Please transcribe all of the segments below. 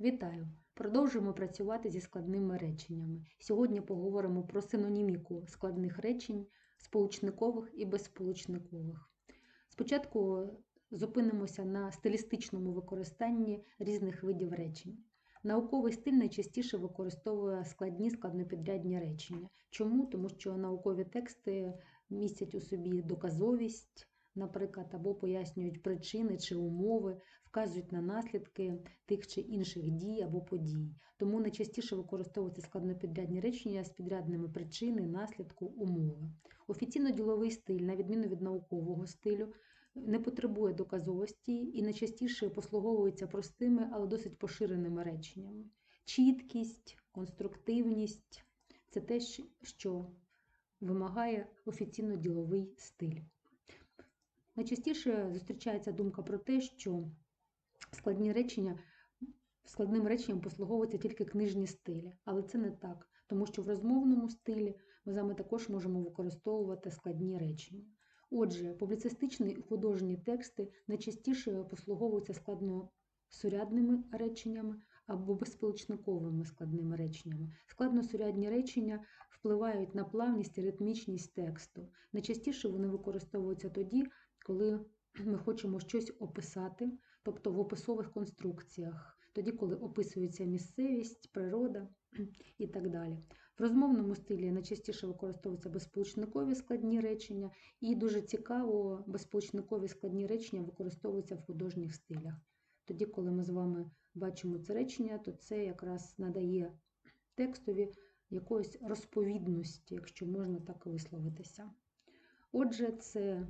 Вітаю! Продовжуємо працювати зі складними реченнями. Сьогодні поговоримо про синоніміку складних речень, сполучникових і безсполучникових. Спочатку зупинимося на стилістичному використанні різних видів речень. Науковий стиль найчастіше використовує складні складнопідрядні речення. Чому? Тому що наукові тексти містять у собі доказовість, наприклад, або пояснюють причини чи умови, вказують на наслідки тих чи інших дій або подій. Тому найчастіше використовуються складнопідрядні речення з підрядними причини, наслідку, умови. Офіційно-діловий стиль, на відміну від наукового стилю, не потребує доказовості і найчастіше послуговується простими, але досить поширеними реченнями. Чіткість, конструктивність це те, що вимагає офіційно-діловий стиль. Найчастіше зустрічається думка про те, що складні речення складним реченням послуговуються тільки книжні стилі, але це не так, тому що в розмовному стилі ми з вами також можемо використовувати складні речення. Отже, публіцистичні і художні тексти найчастіше послуговуються складносурядними реченнями або безсполучниковими складними реченнями. Складносурядні речення впливають на плавність і ритмічність тексту. Найчастіше вони використовуються тоді, коли ми хочемо щось описати, тобто в описових конструкціях, тоді, коли описується місцевість, природа і так далі. В розмовному стилі найчастіше використовуються безсполучникові складні речення, і дуже цікаво, безсполучникові складні речення використовуються в художніх стилях. Тоді, коли ми з вами бачимо це речення, то це якраз надає текстові якоїсь розповідності, якщо можна так висловитися. Отже, це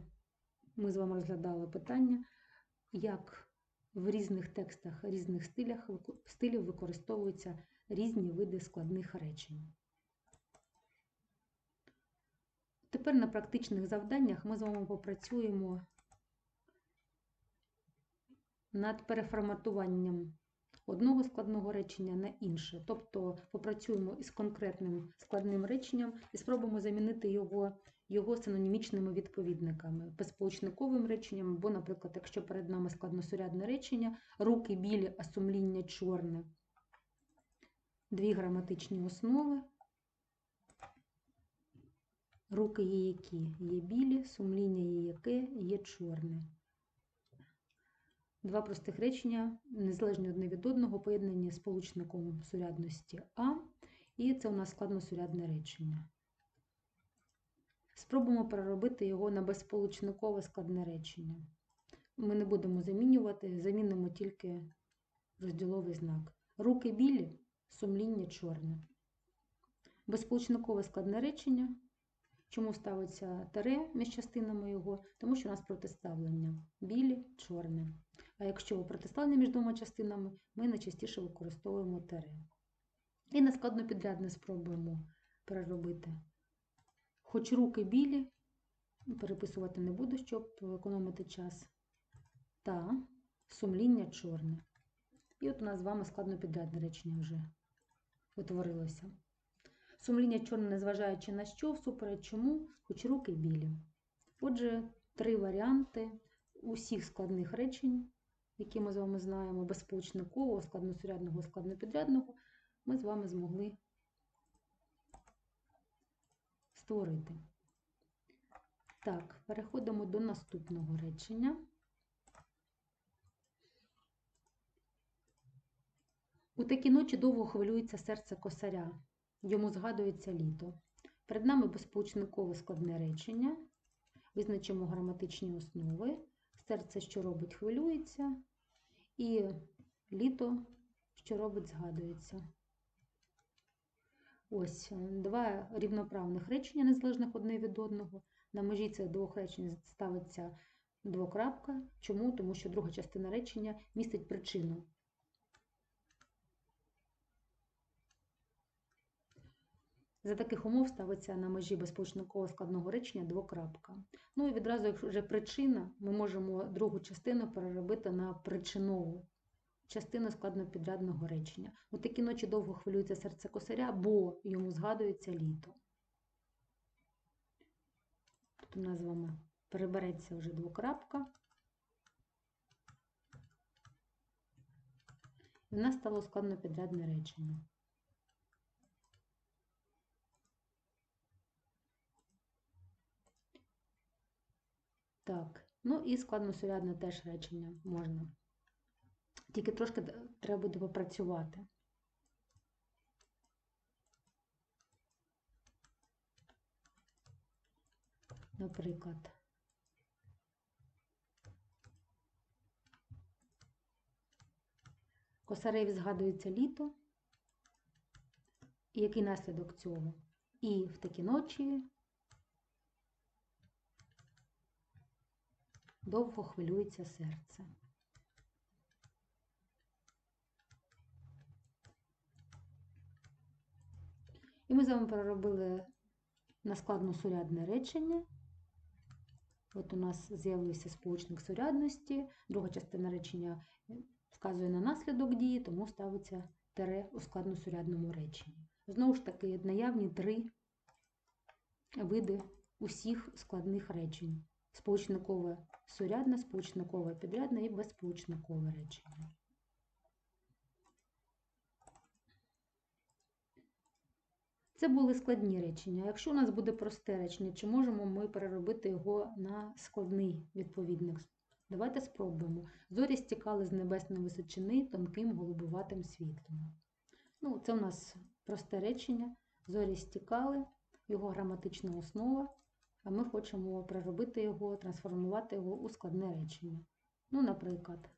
ми з вами розглядали питання, як в різних текстах, різних стилях, стилів використовуються різні види складних речень. Тепер на практичних завданнях ми з вами попрацюємо над переформатуванням одного складного речення на інше. Тобто попрацюємо із конкретним складним реченням і спробуємо замінити його його синонімічними відповідниками, безсполучниковим реченням, або, наприклад, якщо перед нами складносурядне речення, руки білі, а сумління чорне. Дві граматичні основи. Руки є які є білі, сумління є яке є чорне. Два простих речення, незалежні одне від одного, поєднані сполучником сурядності А, і це у нас складносурядне речення. Спробуємо переробити його на безсполучникове складне речення. Ми не будемо замінювати, замінимо тільки розділовий знак. Руки білі, сумління чорне. Безсполучникове складне речення. Чому ставиться таре між частинами його? Тому що у нас протиставлення білі, чорне. А якщо протиставлення між двома частинами, ми найчастіше використовуємо таре. І на складнопідрядне спробуємо переробити. Хоч руки білі, переписувати не буду, щоб економити час, та сумління чорне. І от у нас з вами складнопідрядне речення вже утворилося. Сумління чорне, незважаючи на що, всупереч чому, хоч руки білі. Отже, три варіанти усіх складних речень, які ми з вами знаємо, безсполучникового, складносурядного, складнопідрядного, ми з вами змогли створити. Так, переходимо до наступного речення. У такі ночі довго хвилюється серце косаря, йому згадується літо. Перед нами безсполучникове складне речення. Визначимо граматичні основи. Серце, що робить, хвилюється, і літо, що робить, згадується. Ось два рівноправних речення, незалежних одне від одного. На межі цих двох речень ставиться двокрапка. Чому? Тому що друга частина речення містить причину. За таких умов ставиться на межі безсполучникового складного речення двокрапка. Ну і відразу, якщо вже причина, ми можемо другу частину переробити на причинову частину складнопідрядного речення. У такі ночі довго хвилюється серце косаря, бо йому згадується літо. Тут у нас з вами перебереться вже двокрапка. І в нас стало складнопідрядне речення. Так, ну і складносурядне теж речення можна. Тільки трошки треба буде попрацювати. Наприклад. Косареві згадується літо. І який наслідок цього? І в такі ночі довго хвилюється серце. І ми з вами переробили на складно-сурядне речення. От у нас з'явився сполучник сурядності, друга частина речення вказує на наслідок дії, тому ставиться тере у складносурядному реченні. Знову ж таки, наявні три види усіх складних речень: сполучникове сурядне, сполучникове підрядне і безсполучникове речення. Це були складні речення. Якщо у нас буде просте речення, чи можемо ми переробити його на складний відповідник? Давайте спробуємо. Зорі стікали з небесної височини тонким голубуватим світлом. Ну, це у нас просте речення. Зорі стікали, його граматична основа, ми хочемо переробити його, трансформувати його у складне речення. Ну, наприклад,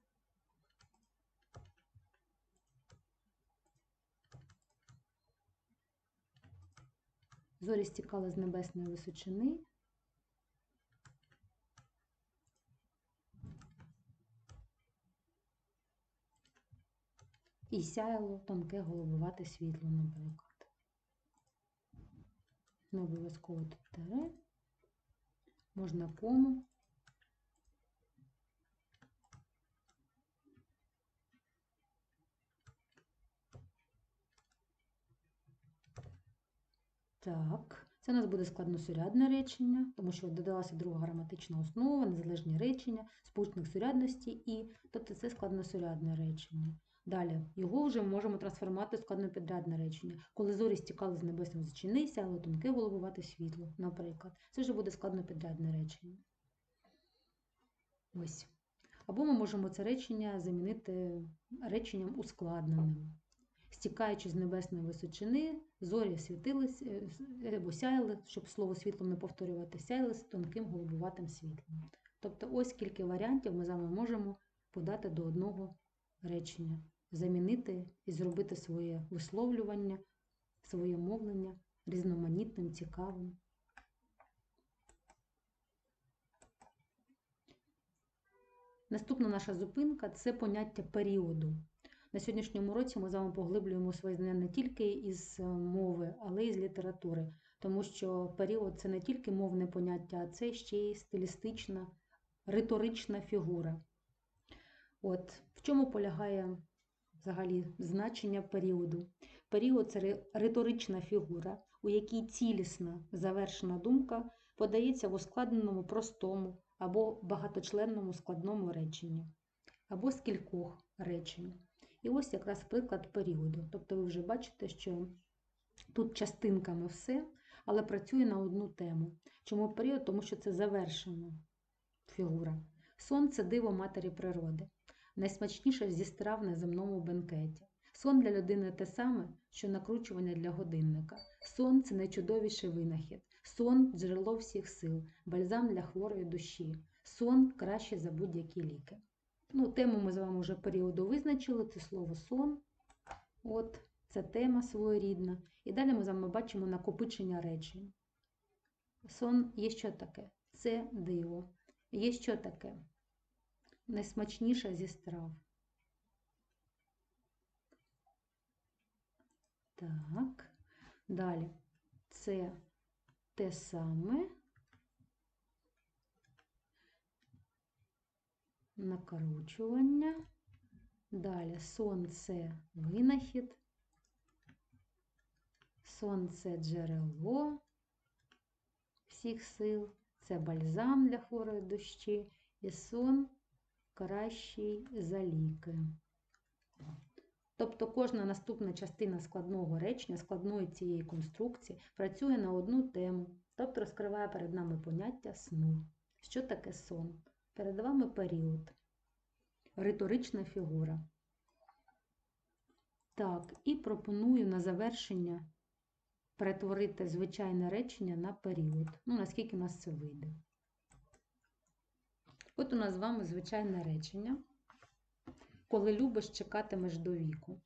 зорі стікали з небесної височини. І сяяло тонке голубувате світло, наприклад. Не обов'язково тут тере, можна кому. Так, це у нас буде складносурядне речення, тому що додалася друга граматична основа, незалежні речення, сполучник сурядності і, тобто це складносурядне речення. Далі, його вже можемо трансформувати в складнопідрядне речення. Коли зорі стікали з небесної височини, сяло тонке голубувате світло, наприклад. Це вже буде складнопідрядне речення. Ось. Або ми можемо це речення замінити реченням ускладненим. Стікаючи з небесної височини, зорі світились е, або сяяли, щоб слово світлом не повторювати, сяяли з тонким голубуватим світлом. Тобто ось скільки варіантів ми з вами можемо подати до одного речення, замінити і зробити своє висловлювання, своє мовлення різноманітним, цікавим. Наступна наша зупинка це поняття періоду. На сьогоднішньому році ми з вами поглиблюємо свої знання не тільки із е, мови, але й з літератури, тому що період це не тільки мовне поняття, а це ще й стилістична, риторична фігура. От в чому полягає взагалі значення періоду? Період це риторична фігура, у якій цілісна завершена думка подається в ускладненому простому або багаточленному складному реченні, або з кількох речень. І ось якраз приклад періоду. Тобто ви вже бачите, що тут частинками все, але працює на одну тему. Чому період? Тому що це завершена фігура. Сон це диво матері природи, найсмачніше зі страв на земному бенкеті. Сон для людини те саме, що накручування для годинника. Сон це найчудовіший винахід. Сон джерело всіх сил, бальзам для хворої душі. Сон краще за будь-які ліки. Ну, тему ми з вами вже періоду визначили, це слово сон. От, це тема своєрідна. І далі ми з вами бачимо накопичення речень. Сон є що таке? Це диво. Є що таке? Найсмачніша зі страв. Так. Далі. Це те саме. Накручування. Далі сонце винахід. Сонце джерело всіх сил. Це бальзам для хворої душі. І сон кращий за ліки. Тобто кожна наступна частина складного речення, складної цієї конструкції працює на одну тему, тобто розкриває перед нами поняття сну. Що таке сон? Перед вами період, риторична фігура. Так, і пропоную на завершення перетворити звичайне речення на період. Ну, наскільки у нас це вийде. От у нас з вами звичайне речення. Коли любиш, чекатимеш до віку.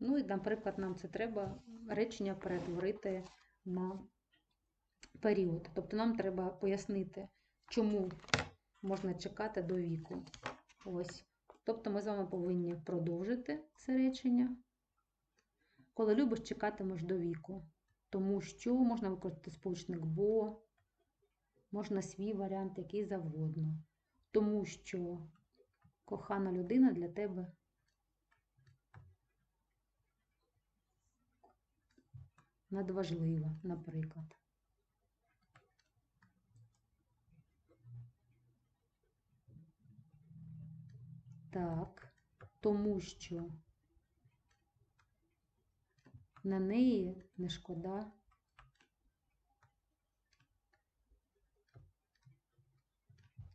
Ну і, наприклад, нам це треба речення перетворити на період. Тобто нам треба пояснити, чому можна чекати до віку. Ось. Тобто ми з вами повинні продовжити це речення. Коли любиш, чекатимеш до віку. Тому що можна використати сполучник бо, можна свій варіант, який завгодно. Тому що кохана людина для тебе надважлива, наприклад. Так, тому що на неї не шкода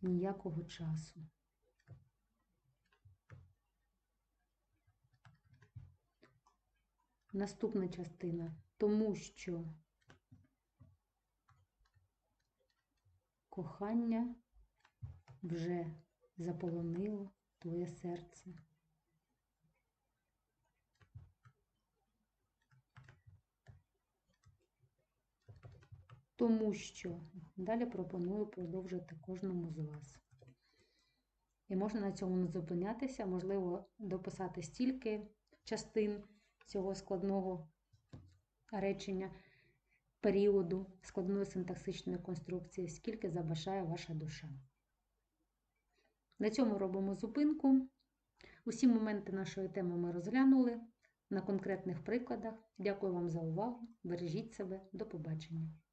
ніякого часу. Наступна частина. Тому що кохання вже заполонило твоє серце. Тому що далі пропоную продовжити кожному з вас. І можна на цьому не зупинятися, можливо, дописати стільки частин цього складного речення, періоду, складної синтаксичної конструкції, скільки забажає ваша душа. На цьому робимо зупинку. Усі моменти нашої теми ми розглянули на конкретних прикладах. Дякую вам за увагу. Бережіть себе. До побачення.